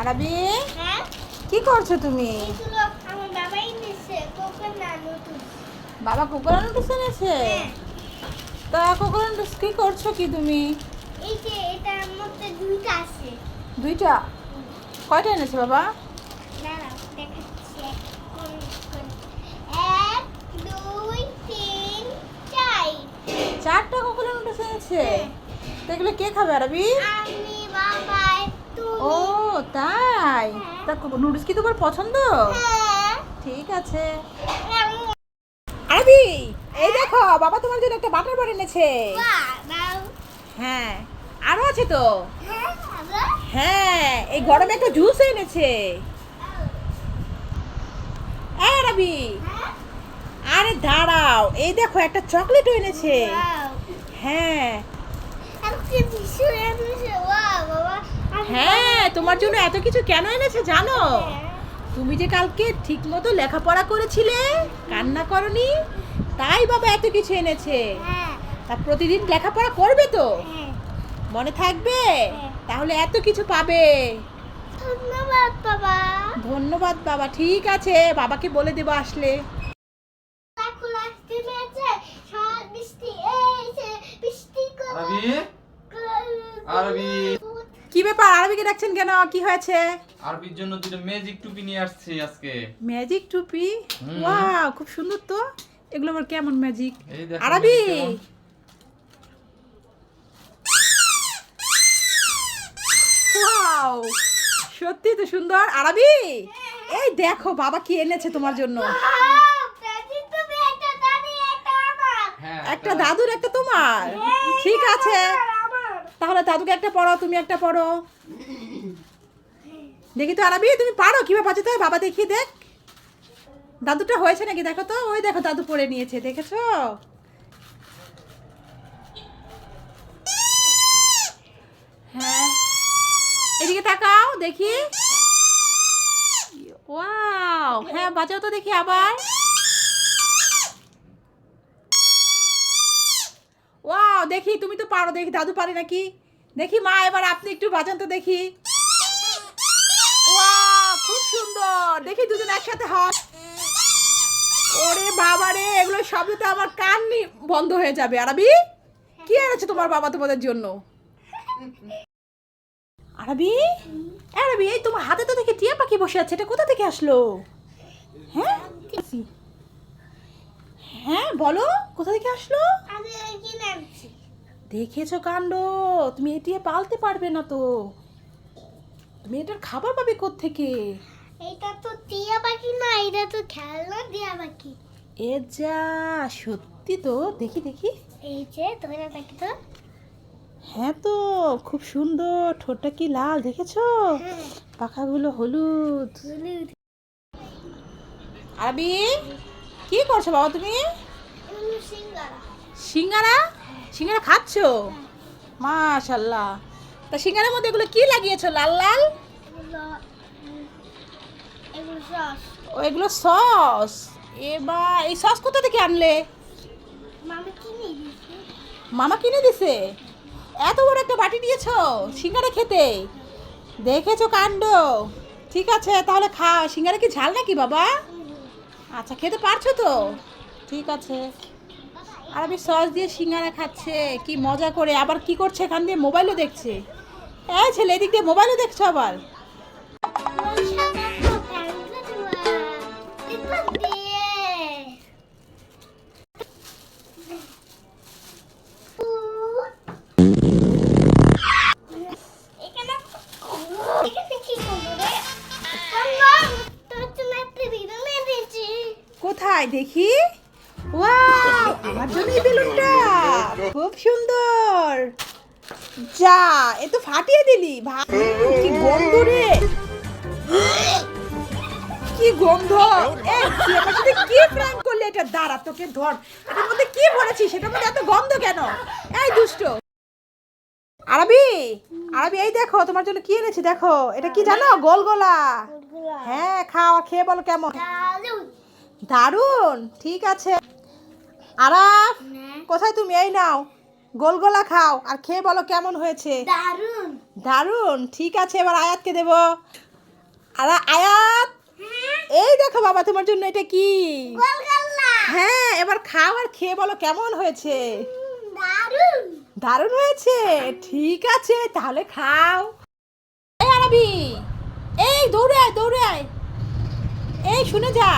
আরবি? হ্যাঁ? কি করছ তুমি? বাবা কুকুর নুডলস এনেছে? হ্যাঁ। তা কুকুর নুডলস কি করছ কি তুমি? এই যে এটার মধ্যে দুইটা আছে। দুইটা? কয়টা এনেছে বাবা? চারটা কুকুর নুডলস এনেছে? তো এগুলো কে খাবে আরবি? আমি ও তাই। তা নুডলস কি তোমার পছন্দ? হ্যাঁ। ঠিক আছে। আরবি এই দেখো বাবা তোমার জন্য একটা বাটার বার এনেছে। হ্যাঁ আরও আছে তো। হ্যাঁ হ্যাঁ এই গরমে একটা জুস এনেছে। রবি হ্যাঁ। আরে দাঁড়াও এই দেখো একটা চকলেটও এনেছে। হ্যাঁ আজকে ভীষণ এনেছে ওয়াও বাবা আমি হ্যাঁ তোমার জন্য এত কিছু কেন এনেছে জানো। তুমি যে কালকে ঠিক মতো লেখাপড়া করেছিলে কান্না করনি? তাই বাবা এত কিছু এনেছে। হ্যাঁ। তা প্রতিদিন লেখাপড়া করবে তো? হ্যাঁ। মনে থাকবে? হ্যাঁ। তাহলে এত কিছু পাবে। ধন্যবাদ বাবা। ধন্যবাদ বাবা। ঠিক আছে বাবাকে বলে দেবো আসলে। আরবি? আরবি। ব্যাপার? আরবিকে ডাকছেন কেন? কি হয়েছে? আরবির জন্য দুটো ম্যাজিক টুপি নিয়ে আসছি আজকে। ম্যাজিক টুপি? ওয়াও খুব সুন্দর তো। এগুলো আবার কেমন ম্যাজিক আরবি? ওয়াও সত্যি তো সুন্দর। আরবি? এই দেখো বাবা কি এনেছে তোমার জন্য। হ্যাঁ একটা দাদুর একটা তোমার। ঠিক আছে। তাহলে দাদুকে একটা পড়ো তুমি একটা পড়ো দেখি তো আরবি, তুমি পারো কীভাবে বাজাতে হয় বাবা দেখিয়ে দেখ। দাদুটা হয়েছে নাকি? দেখো তো। ওই দেখো, দাদু পড়ে নিয়েছে, দেখেছ? হ্যাঁ। এদিকে তাকাও, দেখি। ওয়াও হ্যাঁ বাজাও তো দেখি আবার। দেখি, তুমি তো পারো, দেখি, দাদু পারে নাকি? দেখি, মা, এবার আপনি একটু বাজান তো দেখি। খুব সুন্দর। দেখি, দুজন একসাথে হন ওরে বাবা রে, এগুলো শব্দ তো আমার কান বন্ধ হয়ে যাবে। আরবি, কি এনেছে তোমার বাবা তোমাদের জন্য? আরবি? আরবি, এই তোমার হাতে তো দেখি টিয়া পাখি বসে আছে, এটা কোথা থেকে আসলো? হ্যাঁ? হ্যাঁ বলো কোথা থেকে আসলো? দেখেছ কাণ্ড? তুমি এটিয়ে পালতে পারবে না তো। তুমি এটার খাবার পাবে থেকে এটা তো টিয়া পাখি না এটা তো খেলনা টিয়া পাখি। এ যা সত্যি তো দেখি দেখি। এই যে তোরা পাখি তো? হ্যাঁ তো খুব সুন্দর ঠোঁটটা কি লাল দেখেছ? হ্যাঁ। পাখাগুলো হলুদ। হলুদ। আরবি? কি করছ বাবা তুমি? সিঙ্গারা? সিঙ্গারা খাচ্ছো? মাশাল্লাহ তা সিঙ্গারার মধ্যে এগুলো কি লাগিয়েছো? লাল লাল? ও, এগুলো সস। এবার এই সস কোথা থেকে আনলে? মামা কিনে দিয়েছে মামা কিনে দিছে। এত বড় একটা বাটি দিয়েছ সিঙ্গারা খেতে। দেখেছ কাণ্ড? ঠিক আছে, তাহলে খাও সিঙ্গারা কি ঝাল নাকি বাবা? আচ্ছা খেতে পারছ তো? ঠিক আছে। আর আমি সস দিয়ে সিঙ্গারা খাচ্ছে, কি মজা করে। আবার কি করছে এখান দিয়ে? মোবাইলও দেখছে। এই ছেলে, এদিক দিয়ে মোবাইলও দেখছ আবার? কোথায় দেখি? ওয়াও আমার জন্য বেলুনটা। খুব সুন্দর। যা, এ তো ফাটিয়ে দিলি কি গন্ধ রে। কি গন্ধ। এ কি প্র্যাঙ্ক করলি? এটা দাঁড়া, তোকে ধর। এটার মধ্যে কি ভরেছিস? সেটার মধ্যে এত গন্ধ কেন? এই দুষ্ট। আরবি আরবি, এই দেখো, তোমার জন্য কি এনেছি? দেখো, এটা কি জানো? গোল গোলা। হ্যাঁ খাওয়া খেয়ে বলো কেমন। দারুণ ঠিক আছে। আরাফ কোথায় তুমি? এই নাও গোলগোলা খাও আর খেয়ে বলো কেমন হয়েছে। দারুণ দারুণ ঠিক আছে এবার আয়াতকে দেব। আর আয়াত! এই দেখো বাবা তোমার জন্য এটা কি? হ্যাঁ এবার খাও আর খেয়ে বলো কেমন হয়েছে। দারুণ দারুণ হয়েছে ঠিক আছে তাহলে খাও। এই আরবি এই দৌড়ে আয় দৌড়ে আয়। এই শুনে যা।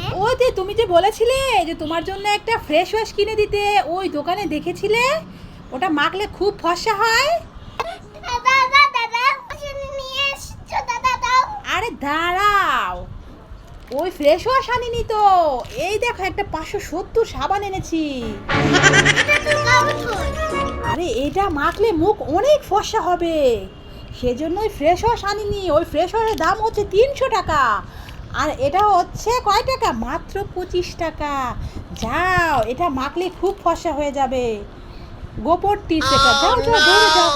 হ্যাঁ? ওই যে তুমি যে বলেছিলে যে তোমার জন্য একটা ফ্রেশ ওয়াশ কিনে দিতে ওই দোকানে দেখেছিলে? ওটা মাখলে খুব ফর্সা হয়। আরে দাঁড়াও। ওই ফ্রেশ ওয়াশ আনিনি তো। এই দেখো একটা পাঁচশো সত্তর সাবান এনেছি। আরে এটা মাখলে মুখ অনেক ফর্সা হবে। সেজন্য ওই ফ্রেশ ওয়াশ আনিনি। ওই ফ্রেশ ওয়াশের দাম হচ্ছে তিনশো টাকা। আর এটা হচ্ছে কয় টাকা? মাত্র পঁচিশ টাকা। যাও এটা মাখলে খুব ফসা হয়ে যাবে। গোপর টিপস এটা যাও যাও যাও।